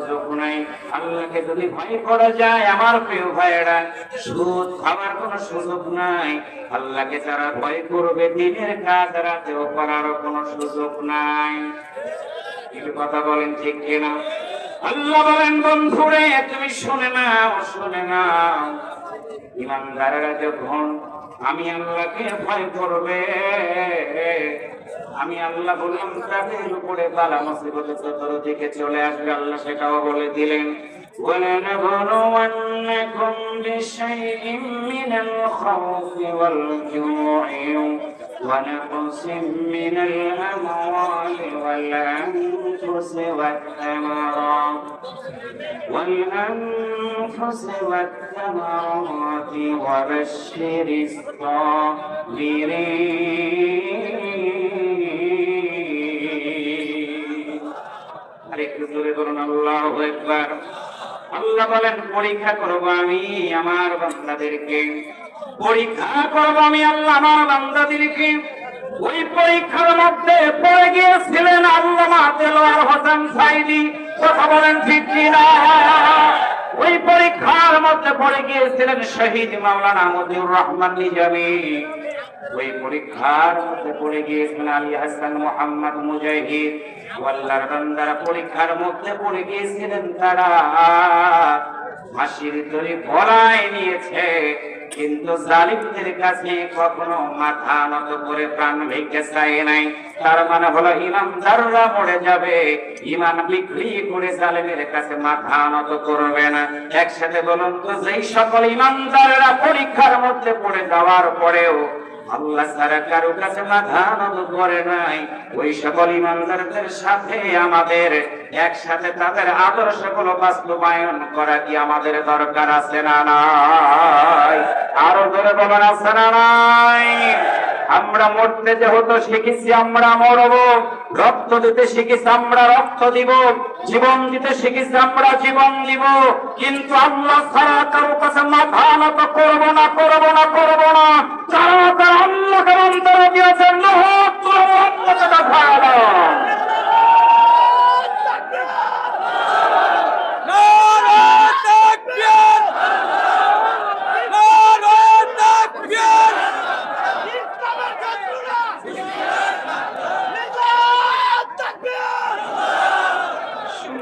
সুযোগ নাই। আল্লাহকে যদি ভয় করা যায়, আমার প্রিয় ভাইয়েরা, সুদ খাওয়ার কোনো সুযোগ নাই। আল্লাহকে যারা ভয় করবে, দিনের কাজ রাতেও করার কোনো সুযোগ নাই। কথা বলেন ঠিক কিনা? আল্লাহ বলেন, বন্ধুরে, তুমি শুনে নাও শুনে নাও। ইমানদারেরা যখন আমি আল্লাহকে ভয় করবে। আমি আল্লাহ বললাম, তাদের উপরে বালা মুসিবত দিকে চলে আসবে। আল্লাহ সেটাও বলে দিলেন। ولنبلونكم بشيء من الخوف والجوع ونقص من الأموال والأنفس والثمرات والأنفس والثمرات وبشر الصابرين. عليك الدور الله أكبر আল্লাহ বলেন, পরীক্ষা করব আমি আমার বান্দাদেরকে। পরীক্ষা করব আমি আল্লাহ আমার বান্দাদেরকে। ওই পরীক্ষার মধ্যে পড়ে গিয়েছিলেন আল্লামা দেলোয়ার হোসেন সাইদি। কথা বলেন ঠিক ওই পরীক্ষার মধ্যে পড়ে গিয়েছিলেন শহীদ মাওলানা মজিউর রহমান নিজামী। ওই পরীক্ষার মধ্যে পড়ে গিয়েছিলেন আলী হাসান মোহাম্মদ মুজাহিদ। আল্লাহর বান্দারা পরীক্ষার মধ্যে পড়ে গিয়েছিলেন তারা। নিয়েছে, কিন্তু জালিমদের কাছে কখনো মাথা নত করে প্রাণ ভিক্ষে চায় নাই। তার মানে হলো ইমানদাররা মরে যাবে। ইমান বিক্রি করে জালিমের কাছে মাথা নত করবে না। একসাথে বলুন তো, যেই সকল ইমানদাররা পরীক্ষার মধ্যে পড়ে যাওয়ার পরেও আল্লাহ ছাড়া কারও কাছে মাথা করে নাই। ওই সকল ইমানদারদের সাথে আমাদের, একসাথে তাদের আদর্শগুলো বাস্তবায়ন করা কি আমাদের দরকার আছে না নাই? আরও ধরে বলেন, আছে না নাই? আমরা মরতে যেহেতু শিখেছি, আমরা মরব। রক্ত দিতে শিখেছি, আমরা রক্ত দিব। জীবন দিতে শিখেছি, আমরা জীবন দিব কিন্তু আমরা সারা কারও কাছে মাথা নত করব না করব না করব না। যারা তারা আল্লাহকে তারা দিয়েছেন নহত মোহাম্মদ দেখাল নারায়ণ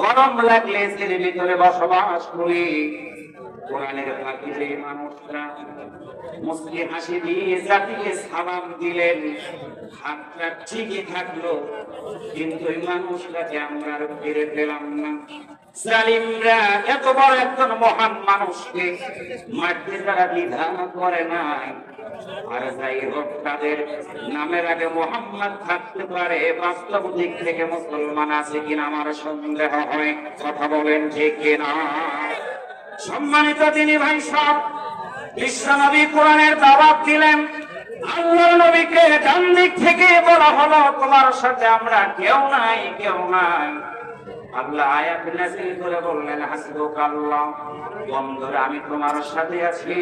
গরম লাগলে ভিতরে বসবাস করি। কোরআনের মানুষরা মুসলিম হাসি দিয়ে জাতিকে সালাম দিলেন। হাতটা ঠিকই থাকল, কিন্তু ওই মানুষটাকে আমরা ফিরে পেলাম না। এত বড় একজন মহান মানুষকে তারা করে নাই। আর যাই হোক, তাদের নামের আগে মোহাম্মদ থাকতে পারে, বাস্তব দিক থেকে মুসলমান আছে কিনা আমার সন্দেহ হয়, কথা বলেন ঠিক কিনা? সম্মানিত তিনি ভাই সব বিশ্বনবী কোরআনের দাবাব দিলেন। আল্লাহ নবীকে ডান দিক থেকে বলা হলো, তোমার সাথে আমরা কেউ নাই কেউ নাই। আল্লাহ আয়াত করে বললেন বন্ধুরা, আমি তোমার সাথে আছি।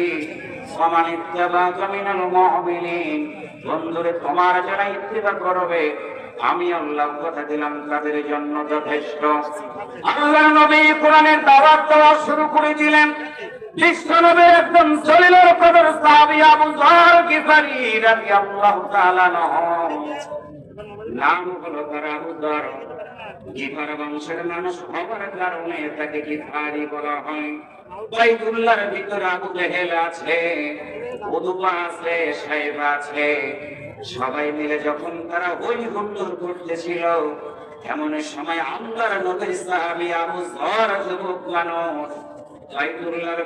মুমিনিন। বন্ধুরে, তোমার যারা করবে, আমি আল্লাহ কথা দিলাম, তাদের জন্য যথেষ্ট। আল্লাহ নবী কোরআনের দাওয়াত দেওয়া শুরু করে দিলেন। বিশ্ব নবীর একদম জলিলের কদর সাহাবী আবু গিফারি রাদিয়াল্লাহু তাআলা নাম হলো তার আবু গিফার বংশের মানুষ হওয়ার কারণে তাকে গিফারি বলা হয়? আবু আছে উদুবা আছে সাহেব আছে। সবাই মিলে যখন তারা ওই হুল্লোড় করতেছিল, এমন সময় আল্লাহর নবীর আবু যর যুবক মানুষ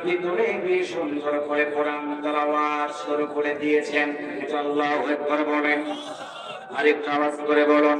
ভিতরে গিয়ে সুন্দর করে কোরআন শুরু করে দিয়েছেন। এটা আল্লাহু বলেন। আরেকটা আওয়াজ করে বলুন।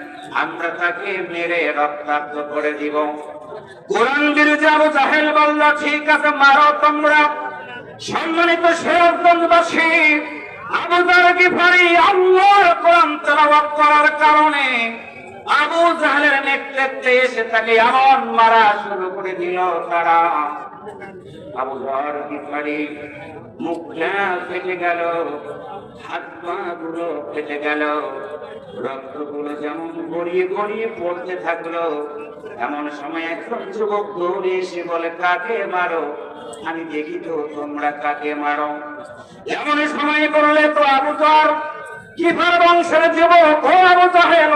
আমরা তাকে মেরে রক্তাক্ত করে দিব। কোরআন বিরুদ্ধে আবু জাহেল বলল, ঠিক আছে, মারো তোমরা। সম্মানিত শেরগঞ্জবাসী, আবু জার গিফারি আল্লাহর কোরআন তেলাওয়াত করার কারণে আবু জাহেলের নেতৃত্বে এসে তাকে এমন মারা শুরু করে দিল তারা। আবু জার গিফারি মুখটা ফেটে গেল, হাত পা গুলো ফেটে গেল, রক্তগুলো যেমন গড়িয়ে গড়িয়ে পড়তে থাকল, এমন সময় একজন যুবক দৌড়ে এসে বলে, কাকে মারো? আমি দেখি তো তোমরা কাকে মারো? এমন সময় করলে তো আবু জর কিফার বংশের যুবক ও আবু জাহেল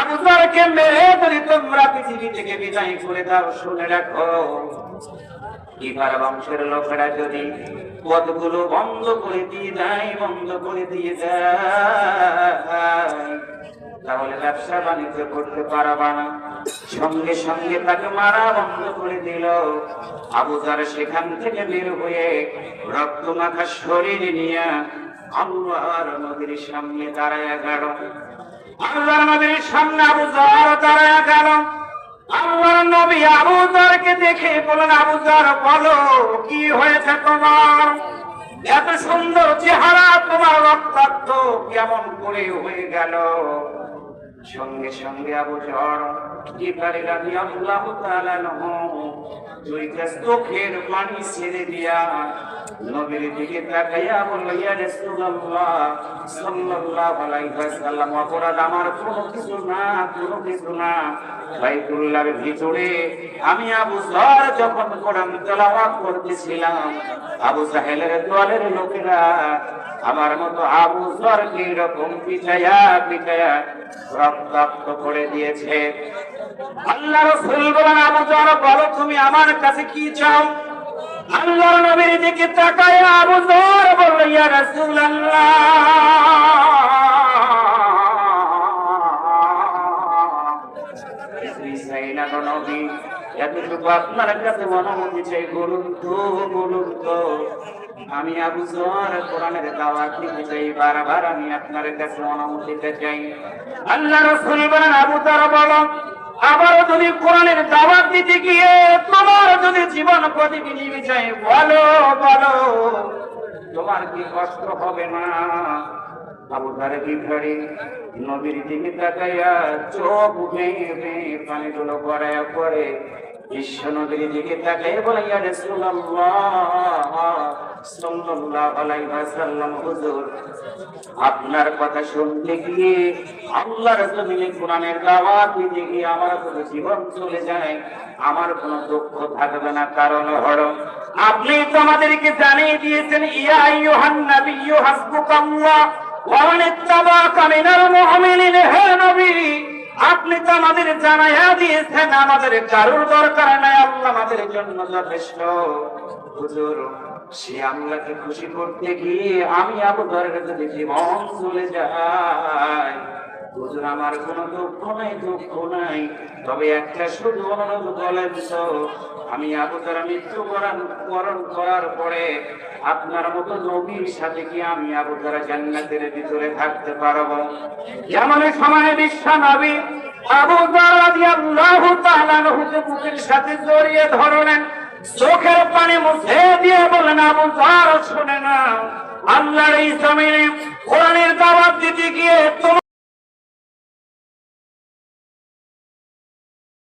আবু জরকে মেরে যদি তোমরা পৃথিবী থেকে বিদায় করে দাও, শুনে রাখো। কিফার বংশের লোকেরা যদি পদগুলো বন্ধ করে দিয়ে দেয়, বন্ধ করে দিয়ে দেয় তাহলে ব্যবসা বাণিজ্য করতে পারবা না। সঙ্গে সঙ্গে তাকে মারা বন্ধ করে দিল। আবু জার সেখান থেকে বের হয়ে রক্ত মাখা শরীর নিয়ে সামনে সামনে আবু গেল। নবী আবু দেখে বলেন আবু জার, বলো, কি হয়েছে তোমার? এত সুন্দর চেহারা, তোমার রক্তাক্ত কেমন করে হয়ে গেল? সঙ্গে সঙ্গে আবু ইফারি রাজি আল্লাহ তাআলা নহ দুইটা চোখের পানি ছেড়ে দিয়া নবীর দিকে তাকাইয়া বলল রাসূলুল্লাহ, সাল্লাল্লাহু আলাইহি ওয়াসাল্লাম, অপরাধ আমার কোনো কিছু না, কোনো কিছু না। বাইতুল্লাহর ভিতরে আমি আবু যর যখন কোরআন তেলাওয়াত করতেছিলাম, আবু জাহেলের দলের লোকেরা আমার মতো আবু জরকে এরকম পিছায়া পিছায়া রক্তাক্ত করে দিয়েছে। আল্লাহ রসুল বলেন আবু জর বলো, তুমি আমার কাছে কি চাও? আল্লাহর নবীর দিকে তাকায় আবু জর বলল, ইয়া রাসূলুল্লাহ। আপনার কাছে আমি আবু জর কোরআনের দিতে বারবার আমি আপনার কাছে অনুমতি চাই। আল্লাহ রসুল বলেন, আবু তার বলো আবারও যদি কোরআনের দাওয়াত দিতে গিয়ে তোমার যদি জীবন প্রতিদিনই চাই বলো বলো, তোমার কি কষ্ট হবে না? আবু নবীর দিকে তাকাইয়া চোখ উঠে ভেঙে পানিগুলো গড়ায় পড়ে আপনার কথা শুনতে গিয়ে আল্লাহর কোরআনের দাওয়াত দিতে গিয়ে আমার কোনো জীবন চলে যায়, আমার কোনো দুঃখ থাকবে না, কারণ হলো আপনি তো আমাদেরকে জানিয়ে দিয়েছেন, ইয়া হে নবী আপনি তো আমাদের জানাইয়া দিয়েছেন আমাদের কারোর দরকার নাই, আল্লাহ আমাদের জন্য যথেষ্ট। সে আল্লাহকে খুশি করতে গিয়ে আমি আবু দরকার যদি জীবন চলে যায় হুজুর, আমার কোনো দুঃখ নাই দুঃখ নাই। তবে একটা শুধু অনুরোধ আমি করার পরে আপনার মতো নবীর সাথে কি আমি আবু জান্নাতের ভিতরে থাকতে পারব? যেমন সময় বিশ্ব নবী সাথে জড়িয়ে ধরলেন, চোখের পানি মুছে দিয়ে বলেন আবু জার শুনে না, আল্লাহর এই জমিনে কোরআনের দাওয়াত দিতে গিয়ে